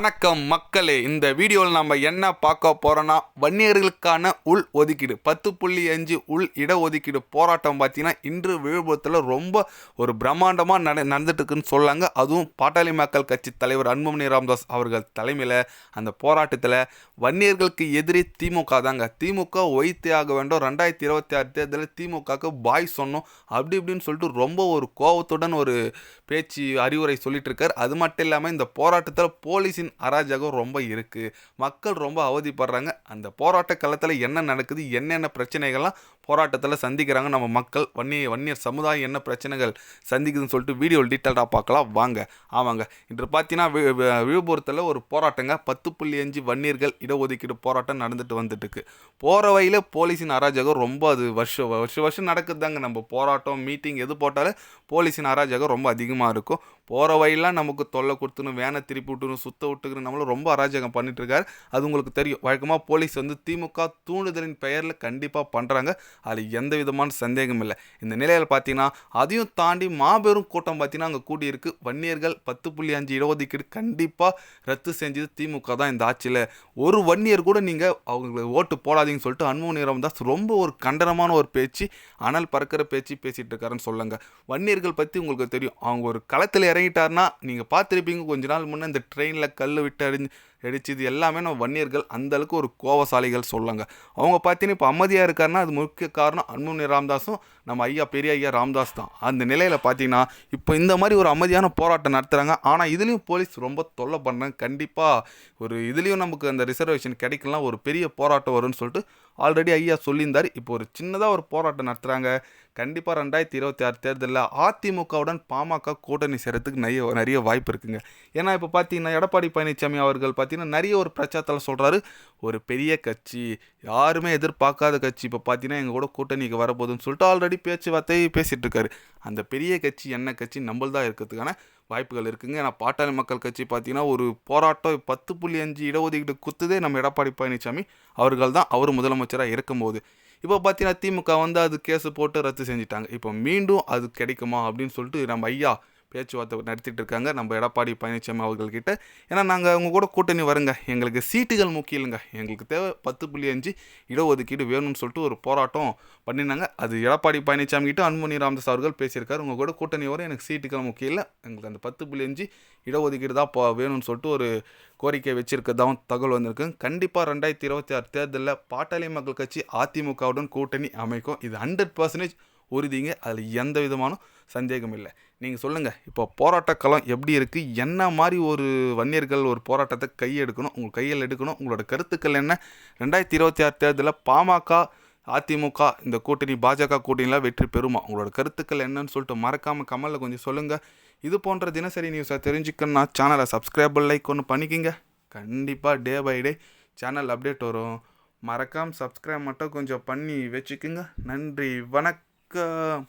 வணக்கம் மக்களே இந்த வீடியோவில் நம்ம என்ன பார்க்க போகிறோன்னா வன்னியர்களுக்கான உள் ஒதுக்கீடு பத்து புள்ளி அஞ்சு உள் இட ஒதுக்கீடு போராட்டம் பார்த்தீங்கன்னா இன்று விழுப்புரத்தில் ரொம்ப ஒரு பிரம்மாண்டமாக நட நடந்துட்டு இருக்குன்னு சொல்லாங்க. அதுவும் பாட்டாளி மக்கள் கட்சி தலைவர் அன்புமணி ராமதாஸ் அவர்கள் தலைமையில் அந்த போராட்டத்தில் வன்னியர்களுக்கு எதிரி திமுக தாங்க. திமுக ஒய்த்தே ஆக வேண்டும். ரெண்டாயிரத்தி இருபத்தி ஆறு தேர்தலில் திமுகவுக்கு பாய் சொன்னோம். அப்படி இப்படின்னு சொல்லிட்டு ரொம்ப ஒரு கோவத்துடன் ஒரு பேச்சு அறிவுரை சொல்லிட்டு இருக்கார் அது மட்டும் இல்லாமல் இந்த போராட்டத்தில் போலீஸின் அராஜகம் ரொம்ப இருக்குது மக்கள் ரொம்ப அவதிப்படுறாங்க. அந்த போராட்ட களத்தில் என்ன நடக்குது? என்னென்ன பிரச்சனைகள்லாம் போராட்டத்தில் சந்திக்கிறாங்க? நம்ம மக்கள் வன்னிய வன்னியர் சமுதாயம் என்ன பிரச்சனைகள் சந்திக்குதுன்னு சொல்லிட்டு வீடியோ டீட்டெயிலாக பார்க்கலாம். வாங்க. ஆமாங்க. இன்று பார்த்தீங்கன்னா வி- விழுப்புரத்தில் ஒரு போராட்டங்க. பத்து புள்ளி அஞ்சு வன்னியர்கள் இடஒதுக்கீடு போராட்டம் நடந்துட்டு வந்துட்டுருக்கு. போகிற வழியில் போலீஸின் அராஜகம் ரொம்ப அது வருஷம் வருஷம் வருஷம் நடக்குதுதாங்க. நம்ம போராட்டம் மீட்டிங் எது போட்டாலும் போலீஸின் அராஜகம் ரொம்ப அதிகமாக இருக்கும். போகிற வழியெல்லாம் நமக்கு தொல்லை கொடுத்துணும் வேனை திருப்பி விட்டுணும் சுத்த விட்டுக்கணும் நம்மளும் ரொம்ப அராஜகம் பண்ணிட்டுருக்காரு. அது உங்களுக்கு தெரியும். வழக்கமாக போலீஸ் வந்து திமுக தூண்டுதலின் பெயரில் கண்டிப்பாக பண்ணுறாங்க அதில் எந்த விதமான சந்தேகம் இல்லை. இந்த நிலையில் பார்த்தீங்கன்னா அதையும் தாண்டி மாபெரும் கூட்டம் பார்த்தீங்கன்னா அங்கே கூடியிருக்கு. வன்னியர்கள் பத்து புள்ளி அஞ்சு இடஒதுக்கீடு கண்டிப்பாக ரத்து செஞ்சது திமுக தான் இந்த ஆட்சியில். ஒரு வன்னியர் கூட நீங்கள் அவங்களுக்கு ஓட்டு போடாதீங்கன்னு சொல்லிட்டு அன்பு தான் ரொம்ப ஒரு கண்டனமான ஒரு பேச்சு அனல் பறக்கிற பேச்சு பேசிகிட்டு இருக்காருன்னு சொல்லுங்க. வன்னியர்கள் பற்றி உங்களுக்கு தெரியும். அவங்க ஒரு களத்தில் இறங்கிட்டாருன்னா நீங்கள் பார்த்துருப்பீங்க கொஞ்ச நாள் முன்னே இந்த ட்ரெயினில் கல் விட்டு அடிஞ்சு இது எல்லாமே நம்ம வன்னியர்கள் அந்த அளவுக்கு ஒரு கோவசாலிகள் சொல்லுங்க. அவங்க பார்த்தீங்கன்னா இப்போ அமைதியாக இருக்காருன்னா அது முக்கிய காரணம் அன்புமணி ராம்தாஸும் நம்ம ஐயா பெரிய ஐயா ராம்தாஸ் தான். அந்த நிலையில் பார்த்தீங்கன்னா இப்போ இந்த மாதிரி ஒரு அமைதியான போராட்டம் நடத்துகிறாங்க ஆனால் இதுலேயும் போலீஸ் ரொம்ப தொல்லை பண்ணுறாங்க கண்டிப்பாக ஒரு இதுலேயும் நமக்கு அந்த ரிசர்வேஷன் கிடைக்கலாம் ஒரு பெரிய போராட்டம் வரும்னு சொல்லிட்டு ஆல்ரெடி ஐயா சொல்லியிருந்தார். இப்போ ஒரு சின்னதாக ஒரு போராட்டம் நடத்துகிறாங்க கண்டிப்பாக ரெண்டாயிரத்தி இருபத்தி ஆறு தேர்தலில் அதிமுகவுடன் பாமக கூட்டணி சேரத்துக்கு நிறைய நிறைய வாய்ப்பு இருக்குங்க. ஏன்னா இப்போ பார்த்தீங்கன்னா எடப்பாடி பழனிசாமி அவர்கள் பார்த்து பார்த்தீங்கன்னா நிறைய ஒரு பிரச்சாரத்தில் சொல்கிறாரு ஒரு பெரிய கட்சி யாருமே எதிர்பார்க்காத கட்சி. இப்போ பார்த்தீங்கன்னா எங்கள் கூட கூட்டணிக்கு வரப்போகுதுன்னு சொல்லிட்டு ஆல்ரெடி பேச்சுவார்த்தை பேசிகிட்டு இருக்காரு. அந்த பெரிய கட்சி என்ன கட்சி நம்மள்தான் இருக்கிறதுக்கான வாய்ப்புகள் இருக்குங்க. ஏன்னா பாட்டாளி மக்கள் கட்சி பார்த்தீங்கன்னா ஒரு போராட்டம் பத்து புள்ளி அஞ்சு இடஒதுக்கீடு குத்துதே நம்ம எடப்பாடி பழனிசாமி அவர்கள் தான் அவர் முதலமைச்சராக இருக்கும்போது. இப்போ பார்த்தீங்கன்னா திமுக வந்து அது கேஸ் போட்டு ரத்து செஞ்சிட்டாங்க. இப்போ மீண்டும் அது கிடைக்குமா அப்படின்னு சொல்லிட்டு நம்ம ஐயா பேச்சுவார்த்தை நடத்திட்டு இருக்காங்க நம்ம எடப்பாடி பழனிசாமி அவர்கள்கிட்ட. ஏன்னா நாங்கள் அவங்க கூட கூட்டணி வருங்க. எங்களுக்கு சீட்டுகள் முக்கியம் இல்லைங்க. எங்களுக்கு தேவை பத்து புள்ளி அஞ்சு இடஒதுக்கீடு வேணும்னு சொல்லிட்டு ஒரு போராட்டம் பண்ணினாங்க. அது எடப்பாடி பழனிசாமி கிட்ட அன்புமணி ராமதாஸ் அவர்கள் பேசியிருக்காரு. உங்கள் கூட கூட்டணி வரும் எனக்கு சீட்டுகள் முக்கியம் இல்லை. எங்களுக்கு அந்த பத்து புள்ளி அஞ்சு இடஒதுக்கீடு தான் போ வேணும்னு சொல்லிட்டு ஒரு கோரிக்கை வச்சிருக்கதாகவும் தகவல் வந்திருக்கு கண்டிப்பாக ரெண்டாயிரத்தி இருபத்தி ஆறு தேர்தலில் பாட்டாளி மக்கள் கட்சி அதிமுகவுடன் கூட்டணி அமைக்கும். இது ஹண்ட்ரட் பர்சன்டேஜ் உறுதிங்க. அதில் எந்த விதமான சந்தேகம் இல்லை. நீங்கள் சொல்லுங்கள் இப்போ போராட்டக்களம் எப்படி இருக்குது என்ன மாதிரி ஒரு வன்னியர்கள் ஒரு போராட்டத்தை கையெடுக்கணும்? உங்கள் கையில் எடுக்கணும்? உங்களோட கருத்துக்கள் என்ன? ரெண்டாயிரத்தி இருபத்தி ஆறு தேர்தலில் பாமக அதிமுக இந்த கூட்டணி பாஜக கூட்டணியெலாம் வெற்றி பெறுமா? உங்களோட கருத்துக்கள் என்னன்னு சொல்லிட்டு மறக்காமல் கமலில் கொஞ்சம் சொல்லுங்கள் இது போன்ற தினசரி நியூஸை தெரிஞ்சுக்கணும்னா சேனலை சப்ஸ்கிரைப் லைக் ஒன்று பண்ணிக்கிங்க. கண்டிப்பாக day by day channel update வரும். மறக்காமல் சப்ஸ்கிரைப் மட்டும் கொஞ்சம் பண்ணி வச்சுக்கோங்க. நன்றி வணக்கம். 个